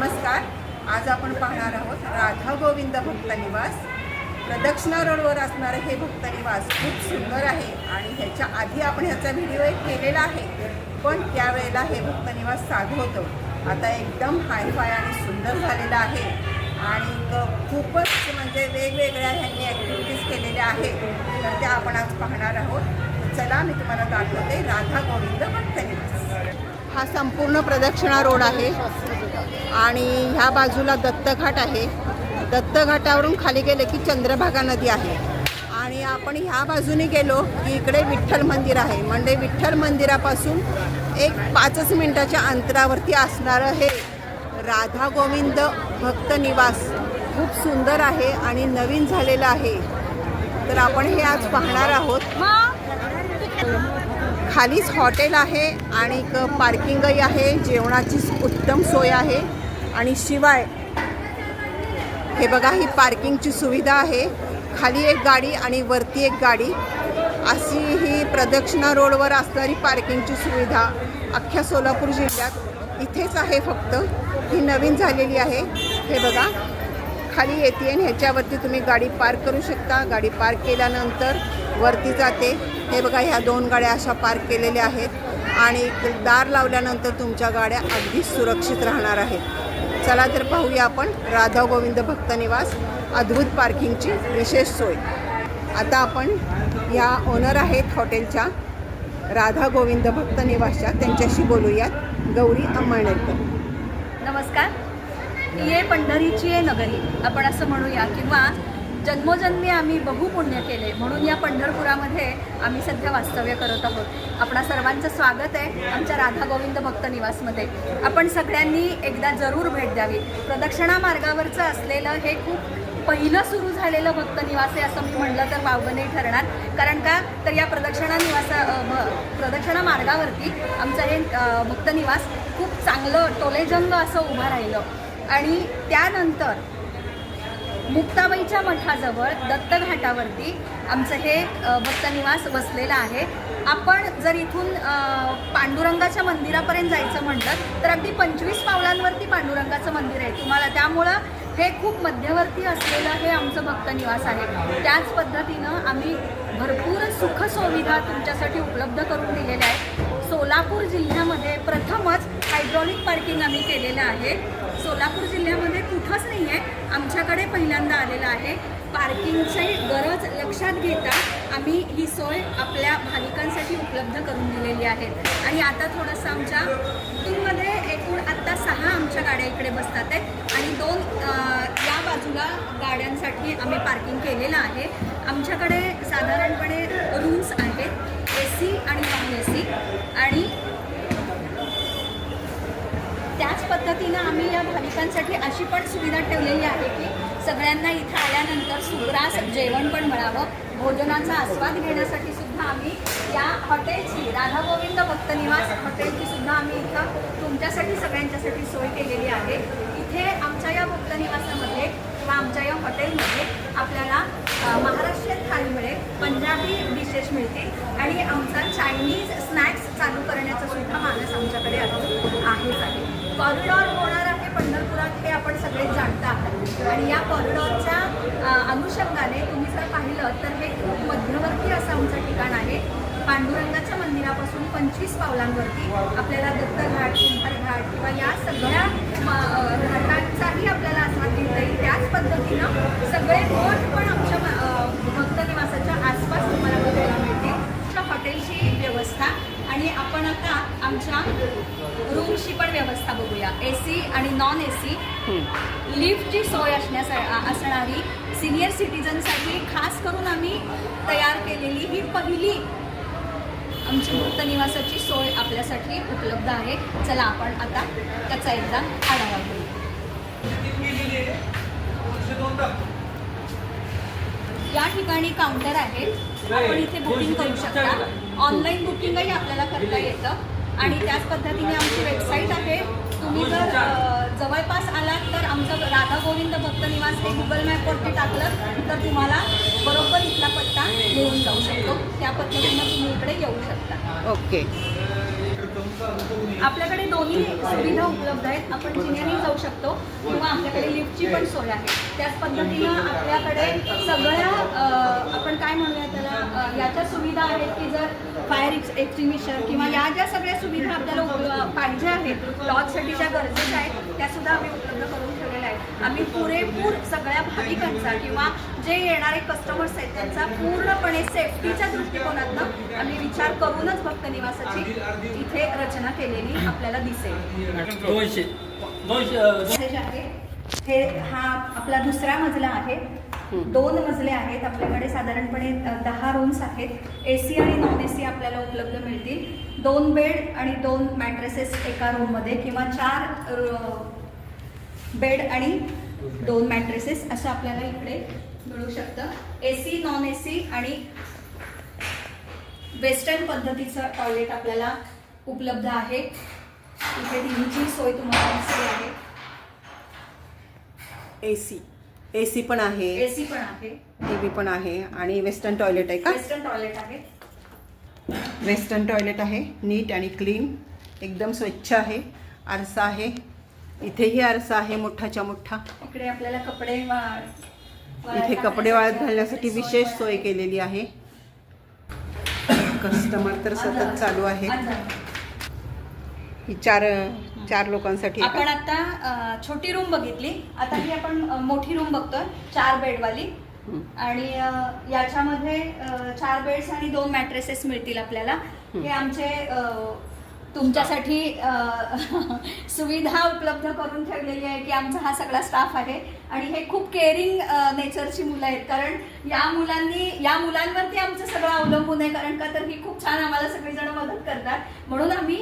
नमस्कार. आज आपण पाहणार आहोत राधा गोविंद भक्त निवास. प्रदक्षिणा रोडवर असणारं हे भक्त निवास खूप सुंदर आहे आणि ह्याच्या आधी आपण ह्याचा व्हिडिओ एक केलेला आहे. पण त्यावेळेला हे भक्त निवास साधं होतं. आता एकदम हायफाय आणि सुंदर झालेलं आहे. आणि खूपच म्हणजे वेगवेगळ्या ह्यांनी ॲक्टिव्हिटीज केलेल्या आहेत. तर त्या आपण आज पाहणार आहोत. चला मी तुम्हाला दाखवते राधा गोविंद भक्त निवास. हा संपूर्ण प्रदक्षिणा रोड आहे. आणि ह्या बाजूला दत्तघाट आहे. दत्तघाटावरून खाली गेले की चंद्रभागा नदी आहे. आणि आपण ह्या बाजूने गेलो की इकडे विठ्ठल मंदिर आहे. म्हणजे विठ्ठल मंदिरापासून एक पाचच मिनटाच्या अंतरावरती असणारं हे राधा गोविंद भक्त निवास. खूप सुंदर आहे आणि नवीन झालेलं आहे. तर आपण हे आज पाहणार आहोत. खालीच हॉटेल आहे आणि पार्किंगही आहे. जेवणाची उत्तम सोय आहे. आणि शिवाय हे बघा ही पार्किंगची सुविधा आहे. खाली एक गाडी आणि वरती एक गाडी. अशी ही प्रदक्षिणा रोडवर असणारी पार्किंगची सुविधा अख्ख्या सोलापूर जिल्ह्यात इथेच आहे फक्त. ही नवीन झालेली आहे. हे बघा खाली येते आणि ह्याच्यावरती तुम्ही गाडी पार्क करू शकता. गाडी पार्क केल्यानंतर वरती जाते. हे बघा ह्या दोन गाड्या अशा पार्क केलेल्या आहेत आणि दार लावल्यानंतर तुमच्या गाड्या अगदी सुरक्षित राहणार आहेत. चला तर पाहूया आपण राधा गोविंद भक्त निवास अद्भुत पार्किंगची विशेष सोय. आता आपण या ओनर आहेत हॉटेलच्या राधा गोविंद भक्त निवासच्या त्यांच्याशी बोलूयात गौरी अंमळनेरकर नमस्कार. ये पंढरीची आहे नगरी. आपण असं म्हणूया किंवा जन्मोजन्मी आम्ही बहुपुण्य केले. म्हणून या पंढरपुरामध्ये आम्ही सध्या वास्तव्य करत आहोत. आपणा सर्वांचं स्वागत आहे आमच्या राधा गोविंद भक्त निवासमध्ये. आपण सगळ्यांनी एकदा जरूर भेट द्यावी. प्रदक्षिणा मार्गावरचं असलेलं हे खूप पहिलं सुरू झालेलं भक्त निवास आहे असं मी म्हटलं तर वावगं नाही ठरणार. कारण का? तर या प्रदक्षिणा निवासा प्रदक्षिणा मार्गावरती आमचं हे भक्त निवास खूप चांगलं टोलेजंग असं उभं राहिलं. आणि त्यानंतर मुक्ताबाईच्या मठाजवळ दत्तघाटावरती आमचं हे भक्तनिवास वसलेलं आहे. आपण जर इथून पांडुरंगाच्या मंदिरापर्यंत जायचं म्हटलं तर अगदी पंचवीस पावलांवरती पांडुरंगाचं मंदिर आहे. तुम्हाला त्यामुळं हे खूप मध्यवर्ती असलेलं हे आमचं भक्तनिवास आहे. त्याच पद्धतीनं आम्ही भरपूर सुखसुविधा तुमच्यासाठी उपलब्ध करून दिलेल्या आहेत. सोलापूर जिल्ह्यामध्ये प्रथमच हायड्रॉलिक पार्किंग आम्ही केलेलं आहे. सोलापूर जिल्ह्यामध्ये कुठंच नाही आहे आमच्याकडे पहिल्यांदा आलेलं आहे. पार्किंगची गरज लक्षात घेता आम्ही ही सोय आपल्या भाविकांसाठी उपलब्ध करून दिलेली आहे. आणि आता थोडंसं आमच्या बुकिंगमध्ये एकूण आत्ता सहा आमच्या गाड्या इकडे बसतात आहेत. आणि दोन या बाजूला गाड्यांसाठी आम्ही पार्किंग केलेलं आहे. आमच्याकडे साधारणपणे रूम्स आहेत. ए सी आणि नॉन ए सी आणि त्याच पद्धतीनं आम्ही या भाविकांसाठी अशी पण सुविधा ठेवलेली आहे की सगळ्यांना इथं आल्यानंतर सुग्रास जेवण पण मिळावं. भोजनाचा आस्वाद घेण्यासाठी सुद्धा आम्ही या हॉटेलची राधा गोविंद भक्त निवास हॉटेलची सुद्धा आम्ही इथं तुमच्यासाठी सगळ्यांच्यासाठी सोय केलेली आहे. इथे आमच्या या भक्त निवासामध्ये किंवा आमच्या या हॉटेलमध्ये आपल्याला महाराष्ट्रीयन थाळी मिळेल पंजाबी डिशेस मिळतील आणि आमचा चायनीज स्नॅक्स चालू करण्याचा सुद्धा मानस आमच्याकडे अजून आहेच आहे. कॉरिडॉर होणार आहे पंढरपुरात हे आपण सगळे जाणता. आहात आणि या कॉरिडॉरच्या अनुषंगाने तुम्ही जर पाहिलं तर हे खूप मध्यवर्ती असं आमचं ठिकाण आहे. पांडुरंगाच्या मंदिरापासून पंचवीस पावलांवरती आपल्याला दत्तघाट कुंभार घाट किंवा या सगळ्या घाटांचाही आपल्याला आस्वाद घेता येईल. त्याच पद्धतीनं सगळे बोट पण आमच्या भक्त निवासाच्या आसपास तुम्हाला बघायला मिळतील आमच्या हॉटेलची व्यवस्था आणि आपण आता आमच्या रूमची पण व्यवस्था बघूया ए सी आणि नॉन ए सी लिफ्टची सोय असण्यास असणारी सिनियर सिटीजनसाठी खास करून आम्ही तयार केलेली ही पहिली आमची भक्त निवासाची सोय आपल्यासाठी उपलब्ध आहे. चला आपण आता त्याचा एकदा आढावा घेऊ. या ठिकाणी काउंटर आहे. आपण इथे बुकिंग करू शकता. ऑनलाईन बुकिंगही आपल्याला करता येतं. आणि त्याच पद्धतीने आमची वेबसाईट आहे. तुम्ही जर जवळपास आलात तर आमचं राधा गोविंद भक्त निवास हे गुगल मॅपवरती टाकलं तर तुम्हाला बरोबर इथला पत्ता मिळून जाऊ शकतो. त्या पद्धतीनं तुम्ही इकडे येऊ शकता. ओके. आपल्याकडे दोन्ही सुविधा उपलब्ध आहेत. आपण जिन्याने जाऊ शकतो किंवा आपल्याकडे लिफ्टची पण सोय आहे. त्याच पद्धतीनं आपल्याकडे सगळ्या आपण काय म्हणूया त्याला याच्या सुविधा आहेत की जर फायर एक्स किंवा या ज्या सगळ्या सुविधा आपल्याला पाहिजे आहेत लॉजसाठी ज्या गरजेच्या आहेत त्यासुद्धा आम्ही उपलब्ध करून ठेवलेल्या आहेत. आम्ही पुरेपूर सगळ्या भाविकांचा किंवा जे येणारे कस्टमर्स आहेत त्यांचा पूर्णपणे सेफ्टीच्या दृष्टिकोनातनं आम्ही विचार करूनच भक्त निवासाची इथे रचना केलेली आपल्याला दिसेल. दोनशे. हे हे हा आपला दुसरा मजला आहे. दोन मजले आहेत. आपल्याकडे साधारणपणे दहा रूम्स आहेत. ए सी आणि नॉन ए सी आपल्याला उपलब्ध मिळतील. दोन बेड आणि दोन मॅट्रेसेस एका रूममध्ये किंवा चार बेड आणि दोन मॅट्रेसेस असं आपल्याला इकडे मिळू शकतं. A C non A C आणि वेस्टर्न पद्धतीचं टॉयलेट आपल्याला उपलब्ध आहे. इथे टीव्हीची सोय तुम्हाला दिसते आहे. ए सी ए सी पण आहे. एसी पण आहे. टी व्ही पण आहे. आणि वेस्टर्न टॉयलेट आहे का? वेस्टर्न टॉयलेट आहे. वेस्टर्न टॉयलेट आहे. नीट आणि क्लीन एकदम स्वच्छ आहे. आरसा आहे. इथेही आरसा आहे मोठाच्या मोठा. इकडे आपल्याला कपडे इथे कपडे वाळत घालण्यासाठी विशेष सोय केलेली आहे. कस्टमर तर सतत चालू आहे. ही चार चार लोकांसाठी आपण? आता छोटी रूम बघितली आता ही आपण मोठी रूम बघतोय चार बेडवाली. आणि याच्यामध्ये चार बेड्स आणि दोन मॅट्रेसेस मिळतील आपल्याला हे आमचे तुमच्यासाठी सुविधा उपलब्ध करून ठेवलेली आहे की आमचा हा सगळा स्टाफ आहे. आणि हे खूप केअरिंग नेचरची मुलं आहेत. कारण या मुलांनी या मुलांवरती आमचं सगळं अवलंबून आहे. कारण का तर ही खूप छान आम्हाला सगळेजण मदत करतात. म्हणून आम्ही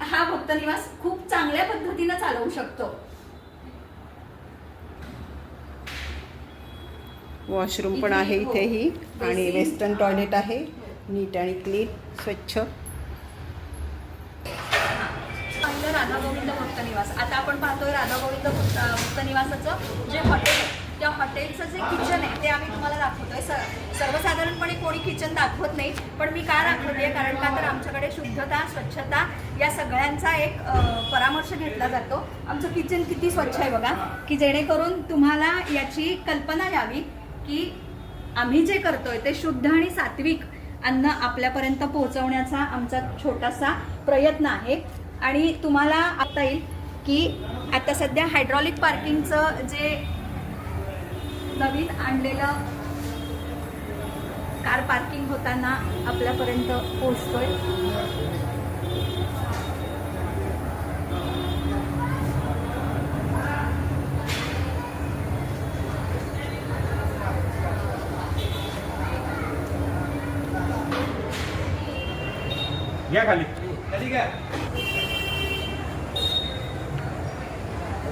हा भक्तनिवास खूप चांगल्या पद्धतीनं चालवू शकतो. वॉशरूम पण आहे हो. इथेही. आणि. वेस्टर्न टॉयलेट आहे. नीट आणि क्लीन स्वच्छ. पाहिलं राधा गोविंद भक्त निवास. आता आपण पाहतोय राधा गोविंद भक्त भक्त निवासाचं जे हॉटेल आहे त्या हॉटेलचं जे किचन आहे ते आम्ही तुम्हाला दाखवतोय. स- सर्वसाधारणपणे कोणी किचन दाखवत नाही पण मी का दाखवते? कारण का तर आमच्याकडे शुद्धता स्वच्छता या सगळ्यांचा एक परामर्श घेतला जातो. आमचं किचन किती स्वच्छ आहे बघा. की जेणेकरून तुम्हाला याची कल्पना यावी की आम्ही जे करतोय ते शुद्ध आणि सात्विक अन्न आपल्यापर्यंत पोहोचवण्याचा आमचा छोटासा प्रयत्न आहे. आणि तुम्हाला आता येईल की आता सध्या हायड्रॉलिक पार्किंगचं जे नवीन आणलेलं कार पार्किंग होताना आपल्यापर्यंत पोहोचतोय. घ्या खाली. खाली घ्या.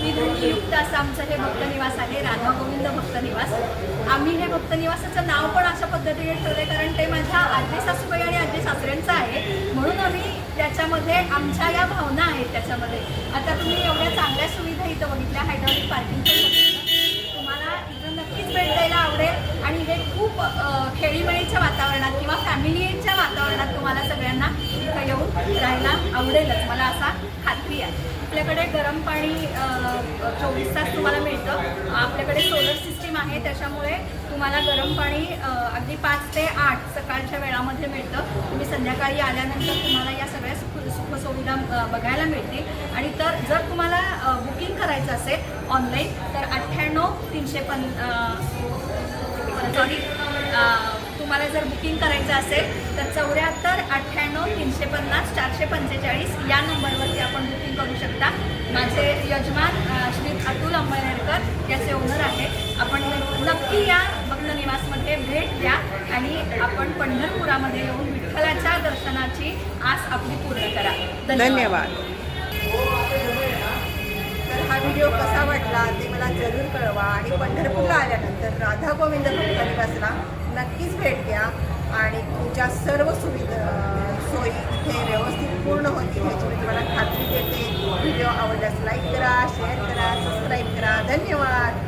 सुविधांनी युक्त असं आमचं हे भक्त निवास आहे राधा गोविंद भक्त निवास आम्ही हे भक्त निवासाचं नाव पण अशा पद्धतीने ठेवलंय कारण ते माझ्या आजी सासूबाई आणि आजी सासऱ्यांचं आहे. म्हणून आम्ही त्याच्यामध्ये आमच्या या भावना आहेत त्याच्यामध्ये. आता तुम्ही एवढ्या चांगल्या सुविधा इथं बघितल्या हायड्रॉलिक पार्किंग तुम्हाला इथं नक्कीच भेट द्यायला आवडेल. आणि हे खूप खेळीमेळीच्या वातावरणात किंवा फॅमिलीच्या वातावरणात तुम्हाला सगळ्यांना इथं येऊन राहायला आवडेलच. मला असा खात्री आहे. आपल्याकडे गरम पाणी चोवीस तास तुम्हाला मिळतं. आपल्याकडे सोलर सिस्टीम आहे त्याच्यामुळे तुम्हाला गरम पाणी अगदी पाच ते आठ सकाळच्या वेळामध्ये मिळतं. तुम्ही संध्याकाळी आल्यानंतर तुम्हाला या सगळ्या सुख सुखसुविधा बघायला मिळतील. आणि तर जर तुम्हाला बुकिंग करायचं असेल ऑनलाईन तर अठ्ठ्याण्णव तीनशे पन सॉरी तुम्हाला जर बुकिंग करायचं असेल तर चौऱ्याहत्तर अठ्ठ्याण्णव तीनशे पन्नास चारशे पंचेचाळीस या नंबरवरती शकता माझे यजमान श्री अतुल अंबळनेरकर याचे ओनर आहे. आपण नक्की या भक्त निवासमध्ये भेट द्या आणि आपण पंढरपुरामध्ये येऊन विठ्ठलाच्या दर्शनाची आस आपली पूर्ण करा. धन्यवाद. तर हा व्हिडिओ कसा वाटला ते मला जरूर कळवा आणि पंढरपूरला आल्यानंतर राधा गोविंद भक्त निवासला नक्कीच भेट द्या आणि तुमच्या सर्व सुविधा सोयी इथे व्यवस्थित पूर्ण होती ह्याची मी तुम्हाला खात्री देते. व्हिडिओ आवडल्यास लाईक करा शेअर करा सबस्क्राईब करा. धन्यवाद.